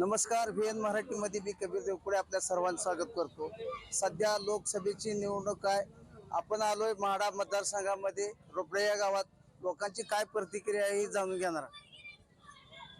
नमस्कार V N मराठीमध्ये मी कबीर देवकुडे आपल्या सर्वांचं स्वागत करतो सध्या लोकसभेची निवडणूक आहे आपण आलोय म्हाडा मतदारसंघामध्ये रोपडे या गावात लोकांची काय प्रतिक्रिया आहे ही जाणून घेणार.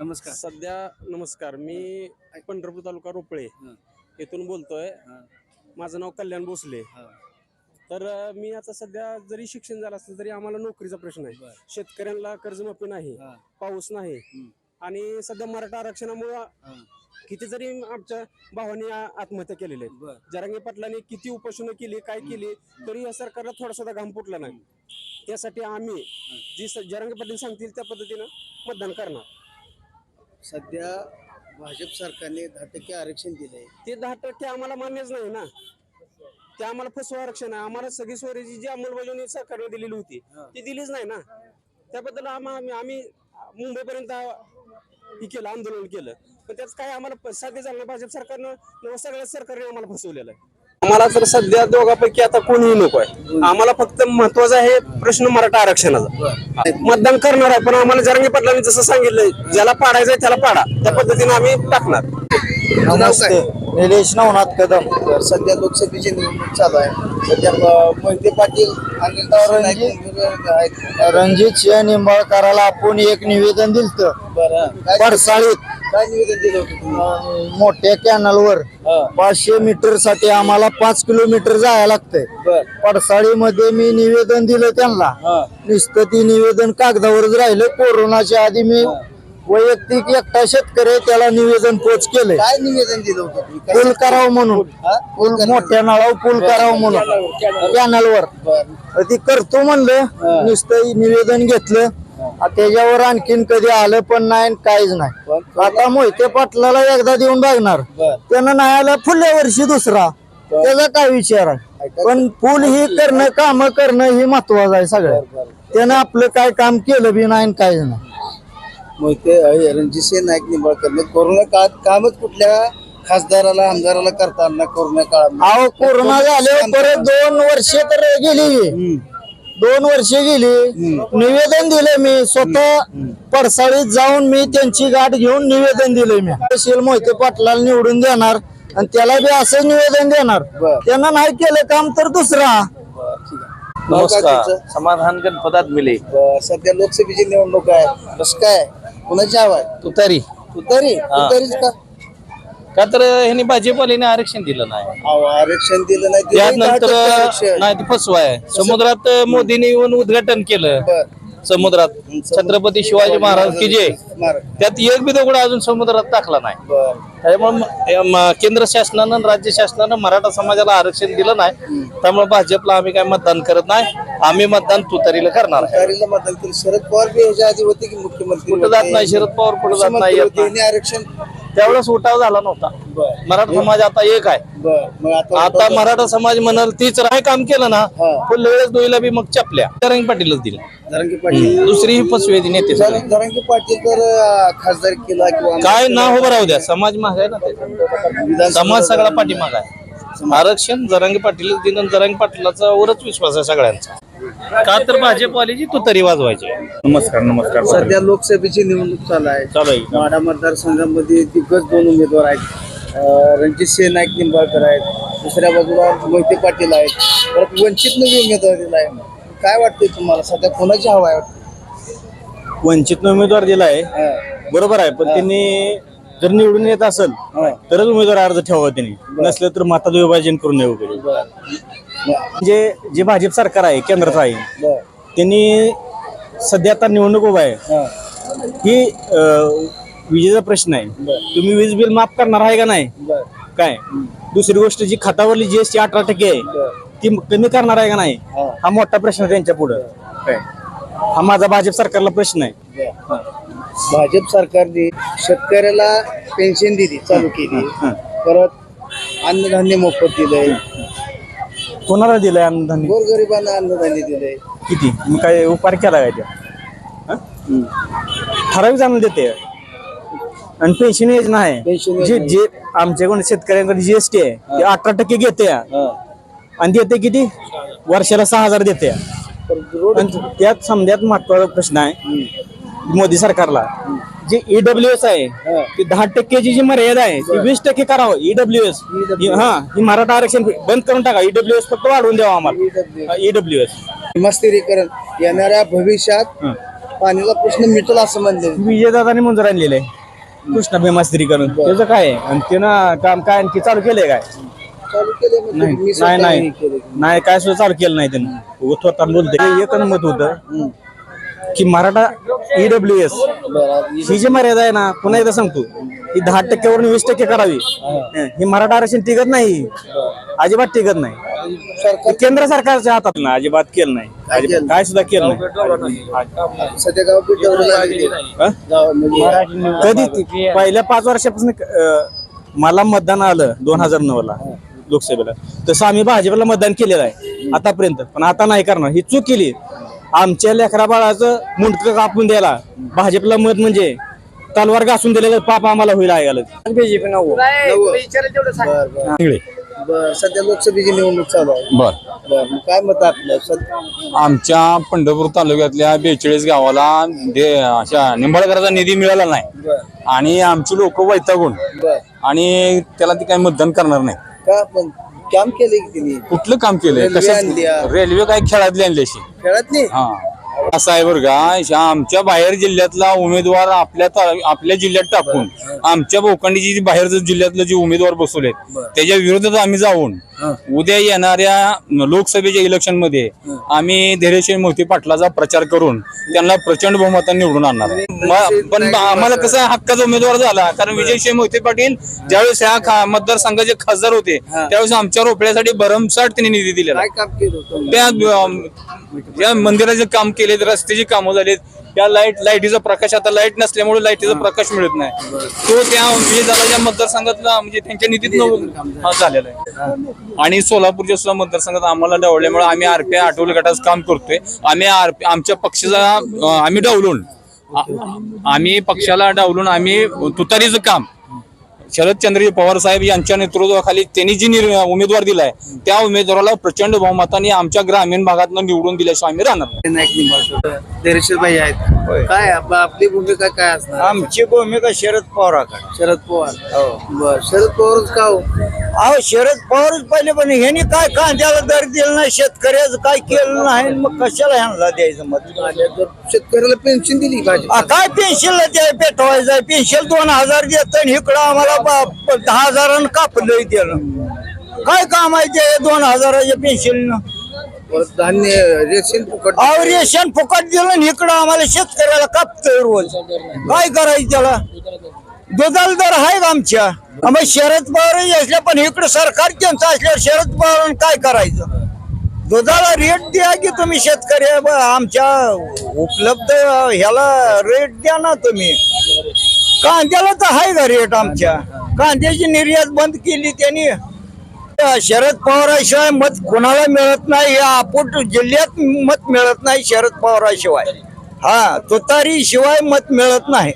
नमस्कार सध्या नमस्कार मी पंढरपूर तालुका रोपळे. येथून बोलतोय. माझं नाव कल्याण भोसले हं. तर मी आता सध्या जरी शिक्षण झालं असलं तरी आम्हाला नोकरीचा प्रश्न आहे. शेतकऱ्यांना कर्जमाफी नाही. पाऊस नाही. आणि सध्या मराठा आरक्षणामुळं. किती जरी आमच्या भावांनी आत्महत्या केलेल्या आहेत. बरं. जरांगे पाटलांनी किती उपोषण केली काय केली तरी या सरकारला थोडा सुद्धा घाम फुटला नाही. त्यासाठी आम्ही जी जरांगे पाटील सांगतील त्या पद्धतीनं मतदान करणार. सध्या भाजप सरकारने दहा टक्के आरक्षण दिलंय. ते दहा टक्के आम्हाला मान्यच नाही ना. ते आम्हाला फसवं आरक्षण आहे. आम्हाला सगळी सोयरीची जी अंमलबजावणी सरकारने दिलेली होती. ती दिलीच नाही ना. त्याबद्दल आम्हा- आम्ही आम्ही मुंबईपर्यंत हे केलं आंदोलन केलं. पण त्याच काय आम्हाला साध्य झालं नाही भाजप सरकारनं सगळ्या सरकारने आम्हाला फसवलेलं आहे. आम्हाला तर सध्या दोघांपैकी आता कोणीही नको आहे. आम्हाला फक्त महत्त्वाचा आहे प्रश्न मराठा आरक्षणाचा. मतदान करणार आहे पण आम्हाला जरंगी पाटलांनी जसं सांगितलंय ज्याला पाडायचंय त्याला पाडा. त्या पद्धतीने आम्ही टाकणार. काय? निलेश नवनाथ कदम. तर सध्या लोकसभेची निवडणूक चालू आहे. सध्या मोहिते पाटील आणि नाईक निंबाळकर आहेत. रणजित सिंह निंबाळकराला आपण एक निवेदन दिलत. बरं. काय पडसाळीत. काय निवेदन दिलं होतं तुम्ही? अं, मोठ्या कॅनलवर हा. पाचशे मीटरसाठी आम्हाला पाच किलोमीटर जायला लागतंय. बर. पडसाळीमध्ये मी निवेदन दिलं त्यांना. हा. नुसतं ती निवेदन कागदावरच राहिलं. कोरोनाच्या आधी मी वैयक्तिक एकटा शेतकरी आहे, त्याला निवेदन पोच केलंय. काय निवेदन दिलं होतं तुम्ही? काय- पूल करावं म्हणून. हा? पूल मोठ्या नळावर पूल करावं म्हणून कॅनलवर बर. ती करतो म्हणलं. नुसतं निवेदन घेतलं. आ, त्याच्यावर आणखीन कधी आलं पण नाही आणि काहीच नाही. आता मोहिते पाटलाला एकदा देऊन बघणार. बर. त्यानं नाही आलं पुढल्या वर्षी दुसरा. त्याचा काय विचार आहे? पण फुल ही करणं काम करणं ही महत्वाचं आहे सगळं. त्यानं आपलं काय काम केलं बी नाही आणि काहीच नाही. मोहिते अय, रणजितसिंह नाईक निंबाळकर. कोरोना काळात कामच कुठल्या खासदाराला आमदाराला करताना कोरोना काळात अहो कोरोना झाल्यावर परत दोन वर्षे तर गेली. दोन वर्षे गेली. निवेदन दिले मी. स्वतः पडसाळीत जाऊन मी त्यांची गाठ घेऊन निवेदन दिले मी. तहसील मोहिते पाटलाला निवडून देणार आणि त्याला बी असं निवेदन देणार. त्यांना नाही केलं काम तर दुसरा. तुमचं? समाधान गणपतात मिले. सध्या लोकसभेची निवडणूक आहे. कसं काय? कुणाची हवा आहे तुतारी? तुतारी तुतारीच का? का तर ह्यांनी भाजपवाल्याने आरक्षण दिलं नाही. अहो, आरक्षण दिलं नाही त्यानंतर आरक्षण. नाही ते फसवाय. समुद्रात मोदीने येऊन उद्घाटन केलं. बर. समुद्रात. छत्रपती शिवाजी महाराज की जे. महाराज. त्यात एक बी दगड अजून समुद्रात टाकला नाही. बर. त्यामुळे म- या म- केंद्र शासनानं आणि राज्य शासनानं मराठा समाजाला आरक्षण दिलं नाही. त्यामुळे भाजपला आम्ही काय मतदान करत नाही. आम्ही मतदान तुतारीला करणार आहे. मतदान केलं शरद पवार बी ह्याच्या आधी होते की मुख्यमंत्री कुठं जात होते. नाही शरद पवार कुठं जात नाही मुख्यमंत्री येत होते, नाही. ह्यांनी आरक्षण त्यावेळेस उठाव झाला नव्हता. बर. मराठा समाज आता एक आहे. बर. मग आता आता मराठा समाज म्हणाल तीच राय काम केलं ना हा. फुल वेळेस दोईला बी मग चपल्या. तरंग पाटीलच दिलं जरांगे पाटील. दुसरी ही फसवे ती नेते सगळे. जरांगे पाटील तर अं, खासदार केला किंवा काय नाव उभं राहू द्या. समाज महाग आहे ना ते. विधानसभा- समाज सगळा पाठीमाग आहे. आरक्षण जरांगी पाटील दिलं जरांगी पाटलाचा वरच विश्वास आहे सगळ्यांचा. का तर भाजपवालीची तुतारी वाजवायची. नमस्कार नमस्कार. सध्या लोकसभेची निवडणूक चालू आहे. चालू आहे. माढा मतदारसंघामध्ये दिग्गज दोन उमेदवार आहेत. अं, रणजितसिंह नाईक निंबाळकर आहेत. दुसऱ्या बाजूला मोहिते पाटील आहेत. परत वंचित नवी उमेदवार दिला आहे. काय वाटतंय तुम्हाला? सध्या कोणाची हवा आहे वंचित उमेदवार दिलाय हा, बरोबर आहे. पण त्यांनी जर निवडून येत असेल हा. तरच उमेदवार अर्ज ठेवावा त्यांनी. नसलं तर मतात विभाजन करू नये वगैरे बर. म्हणजे जे भाजप सरकार आहे केंद्रात आहे त्यांनी सध्या आता निवडणूक उभा आहे. हा, अं, विजेचा प्रश्न आहे. तुम्ही वीज बिल माफ करणार आहे का नाही? काय? दुसरी गोष्ट जी खतावरली जीएसटी अठरा टक्के आहे ती कमी करणार आहे का नाही? हा. मोठा प्रश्न आहे त्यांच्या पुढे. काय? हा माझा भाजप सरकारला प्रश्न आहे. भाजप सरकारने शेतकऱ्याला पेन्शन दिली चालू केली. परत अन्नधान्य मोफत दिलंय. कोणाला दिलंय अन्नधान्य गोरगरिबांना अन्नधान्य दिलंय. किती? मग काय उपार केला काय त्या? ठराविक जाणून देते. आणि पेन्शन योजना आहे. जे योजना. जे आमच्याकडून शेतकऱ्यांकडे जीएसटी आहे ते अठरा टक्के घेते. आणि देते किती? वर्षाला सहा हजार देते. रोड आणि त्यात समजात महत्त्वाचा प्रश्न आहे. मोदी सरकारला. जे ईडब्ल्यू एस आहे ती दहा टक्केची जी मर्यादा आहे ती वीस टक्के करावं. ईडब्ल्यू एस हा ही मराठा आरक्षण बंद करून टाका. ईडब्ल्यू एस फक्त वाढवून द्यावा आम्हाला. ईडब्ल्यू एस मस्तिरीकरण. येणाऱ्या भविष्यात पाण्याचा प्रश्न मिटल असं म्हणले. विजयदादाने मंजूर आणलेलं आहे. कृष्णा भीमास्त्रीकरण त्याचं काय आहे? आणि त्यानं काम काय आणखी चालू केलंय काय? म्हणजे नाही नाही. नाही. काय सुद्धा चालू केलं नाही त्यानं. उगत बोलते एकच मत होतं की मराठा ईडब्ल्यू एस बरं. ही जी मर्यादा आहे ना पुन्हा एकदा सांगतो ही दहा टक्क्यावरून वीस टक्के करावी. ही. मराठा आरक्षण टिकत नाही अजिबात टिकत नाही. सरकार केंद्र सरकारच्या हातात ना अजिबात केलं नाही. अजिबात काय सुद्धा केलं नाही. म्हणजे कधी पहिल्या पाच वर्षापासून मला मतदान आलं दोन हजार नऊ ला लोकसभेला. तसं आम्ही भाजपला मतदान केलेलं आहे आतापर्यंत. पण आता नाही करणार. ही चूक केली. आमच्या लेकरा बाळाचं मुंडकं कापून द्यायला. भाजपला मत म्हणजे तलवार घासून दिलेलं पाप आम्हाला होईल ऐकायला बीजेपी बरं, बरं. बरं, सध्या लोकसभेची निवडणूक चालू आहे. बर. बरं मग काय मत आपलं? सध्या आमच्या पंढरपूर तालुक्यातल्या बेचाळीस गावाला दे अशा निंबाळकराचा निधी मिळाला नाही. बरं. आणि आमची लोक वैतागून. बरं. आणि त्याला ती काही मतदान करणार नाही. का पण? काम केले की तिने? कुठलं काम केलंय? रेल्वे. रेल्वे काय खेळातली आणली अशी? खेळत नाही हा. असं आहे बरं का आमच्या बाहेर जिल्ह्यातला उमेदवार आपल्या आपल्या जिल्ह्यात टाकून आमच्या भोकांडीची जी बाहेरचं जिल्ह्यातले जे उमेदवार बसवलेत त्याच्या विरोधात आम्ही जाऊन उद्या येणाऱ्या लोकसभेच्या इलेक्शनमध्ये आम्ही धैर्यशील मोहिते पाटलाचा प्रचार करून त्यांना प्रचंड बहुमताने निवडून आणणार म- पण आम्हाला कसं हक्काचा उमेदवार झाला कारण विजयसिंह मोहिते पाटील ज्यावेळेस ह्या मतदारसंघाचे खासदार होते त्यावेळेस आमच्या रोपड्यासाठी भरमसाठ त्यांनी निधी दिलेला. केलं त्या मंदिराचे काम केलेत रस्त्याची कामं झालीत. त्या लाइट लाईटीचा प्रकाश आता लाइट नसल्यामुळे लाईटीचा प्रकाश मिळत नाही. तो त्या विजयदादाच्या मतदारसंघातला म्हणजे त्यांच्या निधीत झालेला आहे. आणि सोलापूरच्या सुद्धा मतदारसंघात आम्हाला डावल्यामुळे आम्ही आरपीआय आठवले गटाचं काम करतोय. आम्ही आरपी आमच्या पक्षाचा आम्ही डावलून. आम्ही पक्षाला डावलून आम्ही तुतारीचं काम शरदचंद्रजी पवार साहेब यांच्या नेतृत्वाखाली त्यांनी जी निर- उमेदवार दिलाय त्या उमेदवाराला प्रचंड बहुमताने आमच्या ग्रामीण भागातनं निवडून दिल्याशिवाय आम्ही राहणार भाई आहेत. काय आप- आपली भूमिका काय असणार? आमची भूमिका शरद पवाराकडे. शरद पवार. बर शरद पवारच का हो? अहो शरद पवारच पहिले पण ह्यांनी काय कांद्याला दर दिला नाही शेतकऱ्याचं काय केलं नाही मग कशाला ह्यांना द्यायचं मत? शेतकऱ्याला पेन्शन दिली काय पेन्शन ते पेटवायचं पेन्शन दोन हजार देत इकडं आम्हाला दहा हजारानं कापलं त्यानं. काय काम आहे ते? दोन हजाराच्या पेन्शन परत धान्य रेशन फुकट. अहो रेशन फुकट दिलं आणि इकडं आम्हाला शेतकऱ्याला कापतोय रोज. काय करायचं त्याला? दुधाला दर आहे का आमच्या? मग शरद पवार असल्या पण इकडं सरकार त्यांचं असल्यावर शरद पवार काय करायचं? दुधाला रेट द्या की तुम्ही शेतकरी? ब- आमच्या उपलब्ध ह्याला रेट द्या ना तुम्ही. कांद्याला तर आहे का रेट आमच्या. कांद्याची निर्यात बंद केली त्यांनी. शरद पवाराशिवाय मत कोणाला मिळत नाही या आपूट जिल्ह्यात मत मिळत नाही शरद पवाराशिवाय. हा तुतारी शिवाय मत मिळत नाही.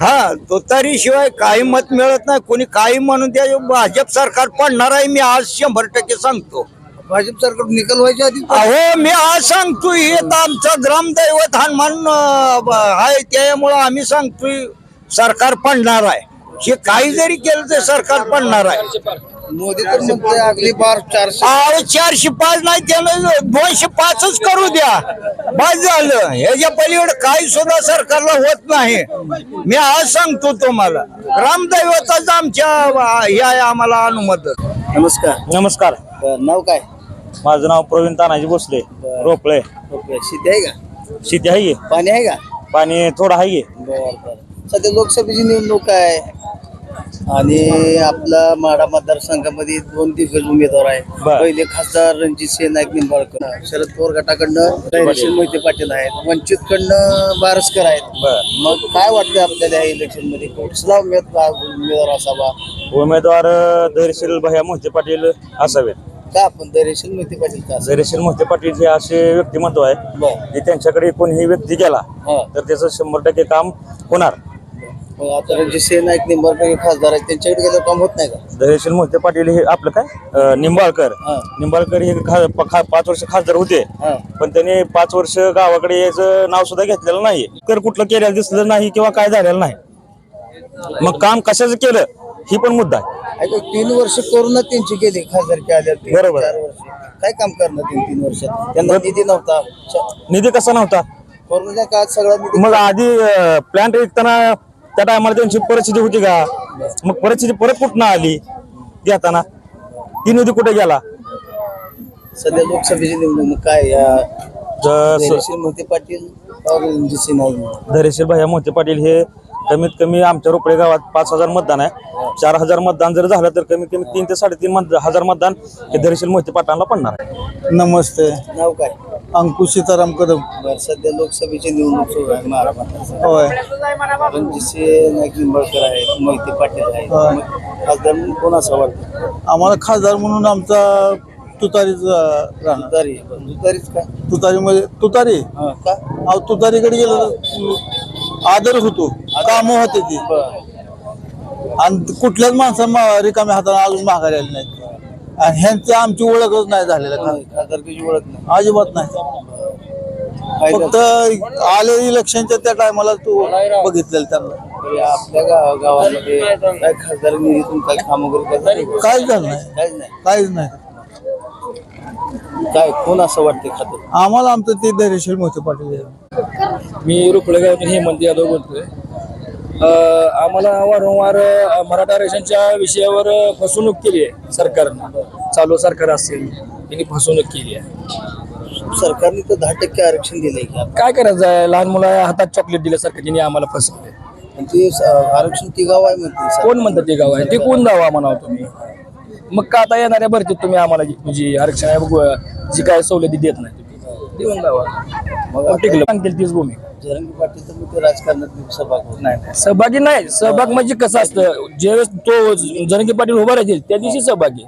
हा तुतारी शिवाय काही मत मिळत नाही. कोणी काही म्हणून त्या भाजप सरकार पडणार आहे मी आज शंभर टक्के सांगतो. भाजप सरकार निकाल व्हायच्या आधी अहो मी आज सांगतोय हे तर आमचं ग्रामदैवत हनुमान आहे त्यामुळं आम्ही सांगतोय. सरकार पडणार आहे. हे काही जरी केलं तर सरकार पडणार आहे. मोदी तर म्हणतोय अगली बार चारशे अहो चारशे पाच नाही त्यानं दोनशे पाचच करू द्या. बस झालं. ह्याच्या पलीकडे काही सुद्धा सरकारला होत नाही. मी आज सांगतो तुम्हाला. ग्रामदैवताच आमच्या हे आहे आम्हाला अनुमत. नमस्कार. नमस्कार. बरं, नाव काय? माझं नाव प्रवीण तानाजी भोसले. रोपळे. ओके शेती आहे का? शेती आहे. पाणी आहे का? पाणी थोडं आहे. बर बर. सध्या लोकसभेची निवडणूक आहे. आणि आपला माढा मतदारसंघामध्ये दोन दिग्गज उमेदवार आहे बर. पहिले खासदार रणजित सिंह नाईक निंबाळकर शरद पवार गटाकडनं धैर्यशील मोहिते पाटील आहेत. वंचित कडनं बारसकर आहेत. मग काय वाटतं आपल्याला या इलेक्शनमध्ये कुठला उमेदवार उमेदवार असावा? उमेदवार धैर्यशील भैया मोहिते पाटील असावेत. का आपण धैर्यशील मोहिते पाटील का? धैर्यशील मोहिते पाटील हे असे व्यक्तिमत्व आहे बर. की त्यांच्याकडे कोणीही व्यक्ती गेला हा. तर त्याचं शंभर टक्के काम होणार. मग आता नाईक निंबाळकर हे खासदार आहेत त्यांच्याकडे गेलं काम होत नाही का? धैर्यशील मोहिते पाटील हे आपलं काय? अं, निंबाळकर. हा. निंबाळकर हे खा- प- खा- पाच वर्ष खासदार होते. हा. पण त्यांनी पाच वर्ष गावाकडे यायचं नाव सुद्धा घेतलेलं नाही. कर कुठलं केलेलं दिसलं नाही किंवा काय झालेलं नाही. मग काम कशाचं केलं? ही पण मुद्दा आहे. ऐका, तीन वर्ष कोरोना त्यांची गेली खासदारकी आल्या बरोबर. चार वर्ष. काय काम करणार तीन तीन वर्षात? त्यांना निधी नव्हता. निधी कसा नव्हता? कोरोनाच्या काळात सगळा निधी मग आधी प्लांट विकताना त्या टायमाला त्यांची परिस्थिती होती का? मग परिस्थिती परत कुठनं आली? घेताना ती निधी कुठे गेला? सध्या लोकसभेची निवडणूक काय या जसं धैर्यशील मोहिते पाटील और रणजित नाईक धैर्यशील भैया मोहिते पाटील हे कमीत कमी आमच्या रोपडे गावात पाच हजार मतदान आहे. चार हजार मतदान जर झालं तर कमीत कमी तीन ते साडेतीन मत- हजार मतदान हे धैर्यशील मोहिते पाटलांना पडणार आहे. नमस्ते. नाव काय? अंकुश सीताराम कदम. बरं, सध्या लोकसभेची निवडणूक सुरू आहे महाराष्ट्रात. होय. रणजित नाईक निंबाळकर आहेत मोहिते पाटील आहेत होय. मग खासदार म्हणून कोण असं वाटतं? आम्हाला खासदार म्हणून आमचा तुतारीच राहणार. दुधारी दुधारीच का? तुतारीमध्ये तुतारी? हा, का? अहो तुतारीकडे गेलं तर आदर होतो. काम होते ती. बरं. आणि कुठल्याच माणसा रिकाम्या हाताने अजून माघारी आले नाहीत. आणि ह्यांची आमची ओळखच नाही झालेलं खासदारकीची ओळख नाही. अजिबात नाही. फक्त आले इलेक्शनच्या त्या टायमाला तू बघितलेलं त्यांना. आपल्या गाव गावामध्ये काय खासदार निधीतून काय काम वगैरे करतात काहीच झालं नाही. काहीच नाही. काहीच नाही. काय कोण असं वाटते खातं आम्हाला आमचं ते धैर्यशील मोहिते पाटील आहे. मी रुपळे गावातून हेमंत यादव बोलतोय. अ, आम्हाला वारंवार अ, मराठा आरक्षणच्या विषयावर अ, फसवणूक केली आहे सरकारनं. चालू सरकार असेल यांनी फसवणूक केली आहे. सरकारने तर दहा टक्के आरक्षण दिलंय की काय करायचं? आहे लहान मुला हातात चॉकलेट दिल्यासारखं त्यांनी आम्हाला फसवले ते स- आरक्षण ती गाव आहे म्हणते. कोण म्हणतं ते गाव आहे? ते कोण दावा म्हणावं तुम्ही? मग का आता येणाऱ्या भरतीत तुम्ही आम्हाला जी- आरक्षण आहे बघू, जी काय सवलती देत नाही तुम्ही? देऊन मग मग टिकलं. सांगतील तीच भूमिका जरंगी पाटील तर मग ते राजकारणात सहभाग होत नाही नाही. सहभागी नाही. सहभाग म्हणजे कसं असतं? ज्यावेळेस तो जरंगी पाटील उभा राहतील त्या दिवशी सहभागी.